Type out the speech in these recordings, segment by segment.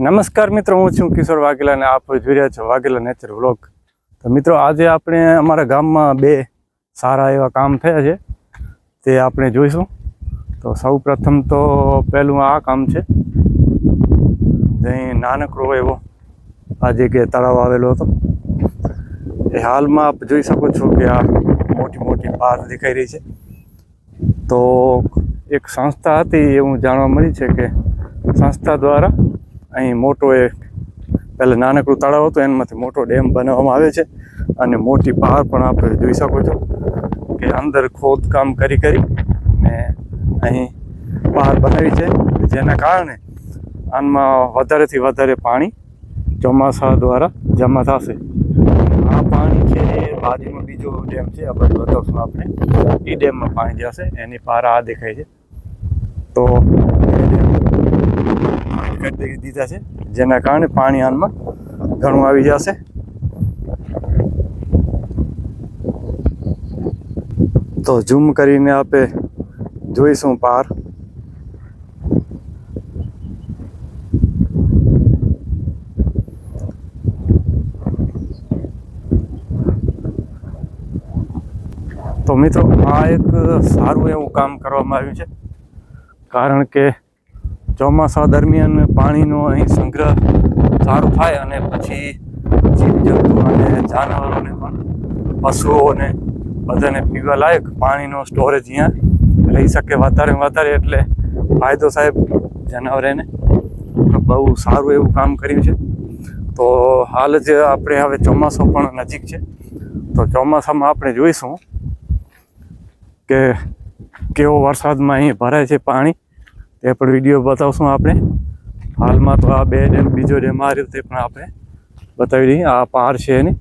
નમસ્કાર મિત્રો, હું છું કિશોર વાઘેલા અને આપ જોઈ રહ્યા છો વાઘેલા નેચર વ્લોગ તો મિત્રો, આજે આપણે અમારા ગામમાં બે સારા એવા કામ થયા છે, તે આપણે જોઈશું. તો સૌ તો પહેલું આ કામ છે. અહીં નાનકડો એવો આ કે તળાવ આવેલો હતો. એ હાલમાં આપ જોઈ શકો છો કે આ મોટી મોટી પાર દેખાઈ રહી છે. તો એક સંસ્થા હતી, એવું જાણવા મળી છે કે સંસ્થા દ્વારા અહીં મોટો એક પહેલાં નાનકડું તળાવ હતું, એનામાંથી મોટો ડેમ બનાવવામાં આવે છે અને મોટી પહાડ પણ આપણે જોઈ શકો છો કે અંદર ખોદકામ કરી કરી ને અહીં પહાડ બનાવી છે, જેના કારણે આનમાં વધારેથી વધારે પાણી ચોમાસા દ્વારા જમા થશે. આ પાણી છે એ બાજુમાં બીજો ડેમ છે, આ બતાવશું આપણે એ ડેમમાં પાણી જશે, એની પાર આ દેખાય છે. તો કરી દીધા છે, જેના કારણે પાણી આનમાં ઘણું આવી જશે. તો ઝૂમ કરીને આપણે જોઈશું પાર. તો મિત્રો, આ એક સારું એવું કામ કરવામાં આવ્યું છે, કારણ કે ચોમાસા દરમિયાન પાણીનો અહીં સંગ્રહ સારો થાય અને પછી જીવજંતુ અને જાનવરોને પણ પશુઓને બધાને પીવા લાયક પાણીનો સ્ટોરેજ અહીંયા રહી શકે વધારે વધારે એટલે ફાયદો સાહેબ જનાવરેને. બહુ સારું એવું કામ કર્યું છે. તો હાલ જ આપણે હવે ચોમાસું પણ નજીક છે. તો ચોમાસામાં આપણે જોઈશું કે કેવો વરસાદમાં અહીં ભરાય છે પાણી. તે પણ વીડિયો બતાવશું આપણે. હાલમાં તો આ બે ડેમ બીજો ડેમ આ રીતે પણ આપણે બતાવી દઈએ. આ પાર છે એની.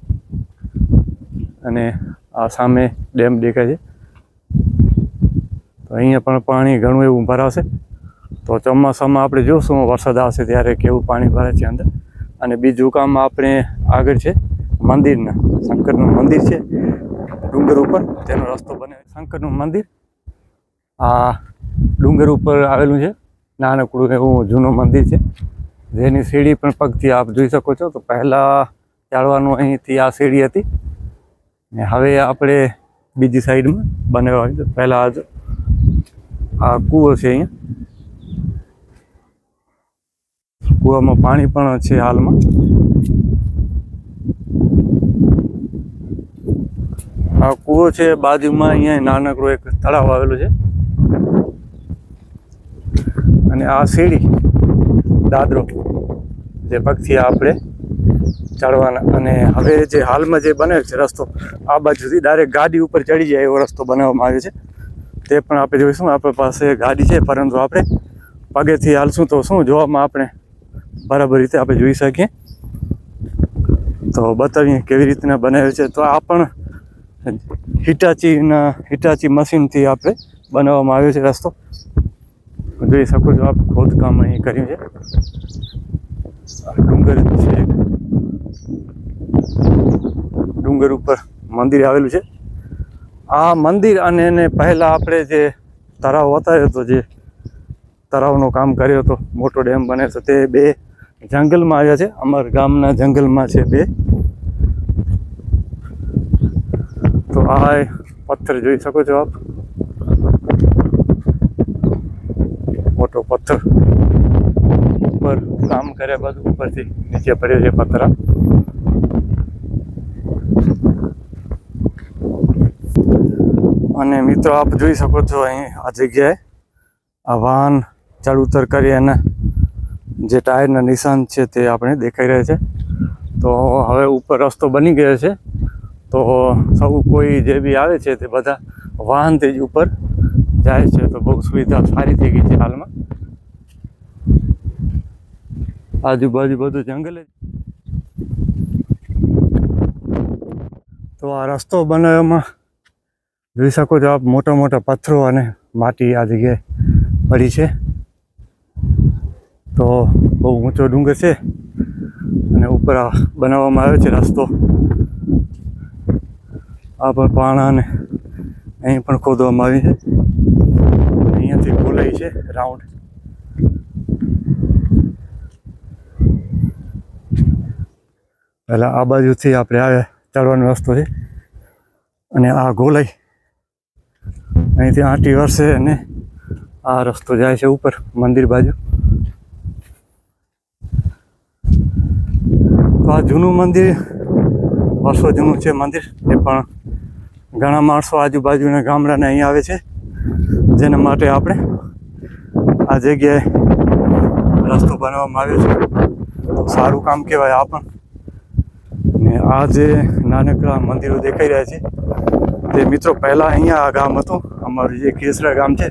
અને આ સામે ડેમ દેખાય છે. તો અહીંયા પણ પાણી ઘણું એવું ભરાશે તો ચોમાસામાં આપણે જોશું વરસાદ આવશે ત્યારે કેવું પાણી ભરાય છે અંદર. અને બીજું કામ આપણે આગળ છે. મંદિરના, શંકરનું મંદિર છે. ડુંગર ઉપર તેનો રસ્તો બને. શંકરનું મંદિર. આ ડુંગર ઉપર આવેલું છે. નાનકડું એવું જૂનું મંદિર છે. જેની સીડી પણ પગથી આપ જોઈ શકો છો. તો પહેલાં ચાલવાનું અહીંથી આ સીડી હતી. ને હવે આપણે બીજી સાઈડમાં બનાવવા આવી તો પહેલાં આ કૂવો છે અહીંયા. કૂવામાં પાણી પણ છે હાલમાં. આ કૂવો છે. બાજુમાં અહીંયા નાનકડું એક તળાવ આવેલું છે. અને આ સીડી, દાદરો, જે પગથી આપણે ચડવાના. અને હવે જે હાલમાં જે બને છે રસ્તો, આ બાજુથી ડાયરેક્ટ ગાડી ઉપર ચડી જાય એવો રસ્તો બનાવવામાં આવ્યો છે. તે પણ આપણે જોઈશું. આપણી પાસે ગાડી છે, પરંતુ આપણે પગેથી હાલશું તો શું જોવામાં આપણે બરાબર રીતે આપણે જોઈ શકીએ. તો બતાવીએ કેવી રીતના બનાવ્યું છે. તો આ પણ હિટાચીના, હિટાચી મશીનથી આપણે બનાવવામાં આવ્યો છે રસ્તો. જોઈ શકો છો આપ ખોદકામ અહીં કર્યું છે. ડુંગર છે. ડુંગર ઉપર મંદિર આવેલું છે. આ મંદિર અને એને પહેલાં આપણે જે તળાવ વતાવ્યો હતો, જે તળાવનું કામ કર્યો હતો, મોટો ડેમ બને તો તે બે જંગલમાં આવ્યા છે. અમારા ગામના જંગલમાં છે બે. તો આ પથ્થર જોઈ શકો છો આપ. મોટો પથ્થર ઉપર કામ કર્યા બાદ ઉપરથી નીચે પડ્યો છે પથ્થર અને મિત્રો આપ જોઈ શકો છો અહીં આ જગ્યાએ આ વાહન ચડ ઉતર કરી અને જે ટાયરના નિશાન છે તે આપણે દેખાઈ રહ્યા છે. તો હવે ઉપર રસ્તો બની ગયો છે. તો સૌ કોઈ જે બી આવે છે તે બધા વાહનથી જ ઉપર જાય છે તો બહુ સુવિધા સારી થઈ ગઈ છે હાલમાં. આજુબાજુ બધું જંગલ જ. તો આ રસ્તો બનાવવામાં જોઈ શકો છો આપ મોટા મોટા પથ્થરો અને માટી આ જગ્યાએ પડી છે. તો બહુ ઊંચો ડુંગર છે અને ઉપર આ બનાવવામાં આવ્યો છે રસ્તો. આ પણ પાણા અને અહીં પણ ખોદવામાં આવી છે. ખોલાઈ છે રાઉન્ડ પહેલાં આ બાજુથી આપણે આવે ચડવાનો રસ્તો છે. અને આ ગોલાઈ. અહીંથી આંટી વર્ષે અને આ રસ્તો જાય છે ઉપર, મંદિર બાજુ. તો આ જૂનું મંદિર, વર્ષો જૂનું છે મંદિર, એ પણ ઘણા માણસો આજુબાજુના ગામડાને અહીં આવે છે, જેના માટે આપણે આ જગ્યાએ રસ્તો બનાવવામાં આવ્યો છે. તો સારું કામ કહેવાય આ પણ. ને આ જે નાનકડા મંદિરો દેખાઈ રહ્યા છે, તે મિત્રો પહેલાં અહીંયા આ ગામ હતું. અમારું જે ખીરસરા ગામ છે,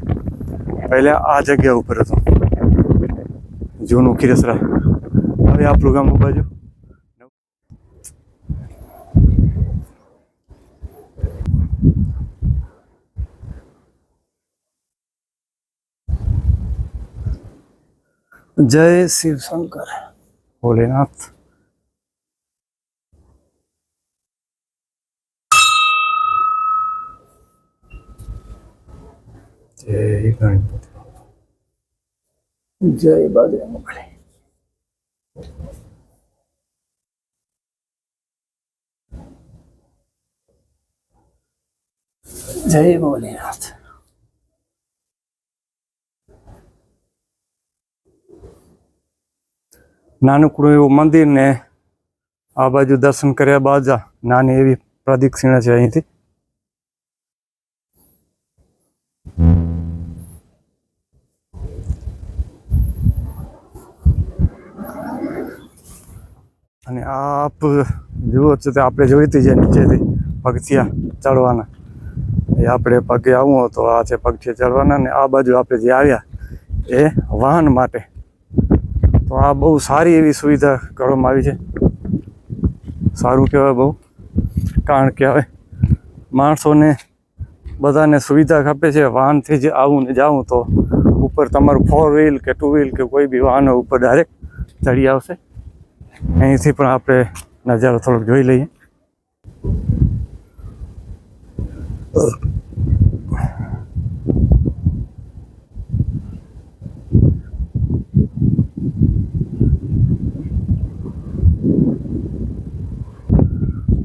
પહેલાં આ જગ્યા ઉપર હતું. જૂનું ખીરસરા હવે આપણું ગામ બાજુ જય શિવ શંકર ભોલેનાથ જય ગણપતિ જય બજરંગબલી જય ભોલેનાથ નાનકડું એવું મંદિર ને આ બાજુ દર્શન કર્યા બાદ નાની એવી પ્રદક્ષિણા છે અહીંથી. અને આપ જુઓ છો તે આપણે જોઈ હતી જે નીચેથી પગથિયા ચડવાના. એ આપણે પગે આવવું તો આ છે પગથિયા ચડવાના ને આ બાજુ આપણે જે આવ્યા એ વાહન માટે તો આ બહુ સારી એવી સુવિધા કરવામાં આવી છે. સારું કહેવાય બહુ. કારણ કે હવે માણસોને બધાને સુવિધા ખપે છે. વાહનથી જ આવું ને જાવું તો ઉપર તમારું ફોર વ્હીલ કે ટુ વ્હીલ કે કોઈ બી વાહન ઉપર ડાયરેક્ટ ચડી આવશે. અહીંથી પણ આપણે નજારો થોડોક જોઈ લઈએ.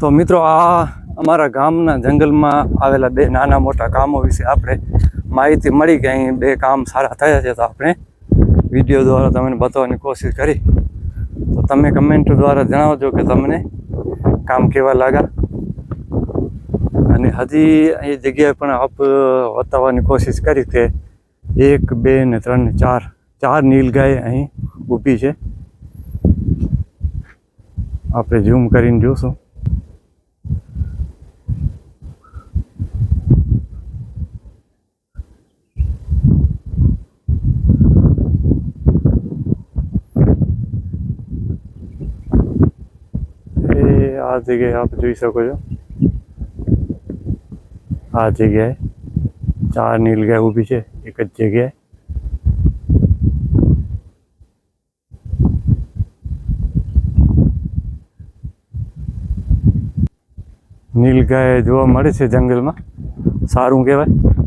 તો મિત્રો, આ અમારા ગામના જંગલમાં આવેલા બે નાના મોટા કામો વિશે આપણે માહિતી મળી કે અહીં બે કામ સારા થયા છે તો આપણે વીડિયો દ્વારા તમને બતાવવાની કોશિશ કરી. તો તમે કમેન્ટ દ્વારા જણાવજો કે તમને કામ કેવા લાગ્યા. અને હજી એ જગ્યાએ પણ આપ બતાવવાની કોશિશ કરી કે એક, બે ને ત્રણ ને ચાર ચાર નીલગાય અહીં ઊભી છે. આપણે ઝૂમ કરીને જોશું એ આ જગ્યાએ આપ જોઈ શકો છો આ જગ્યાએ ચાર નીલગાય ઊભી છે એક જ જગ્યાએ નીલગાય જોવા મળે છે જંગલમાં સારું કહેવાય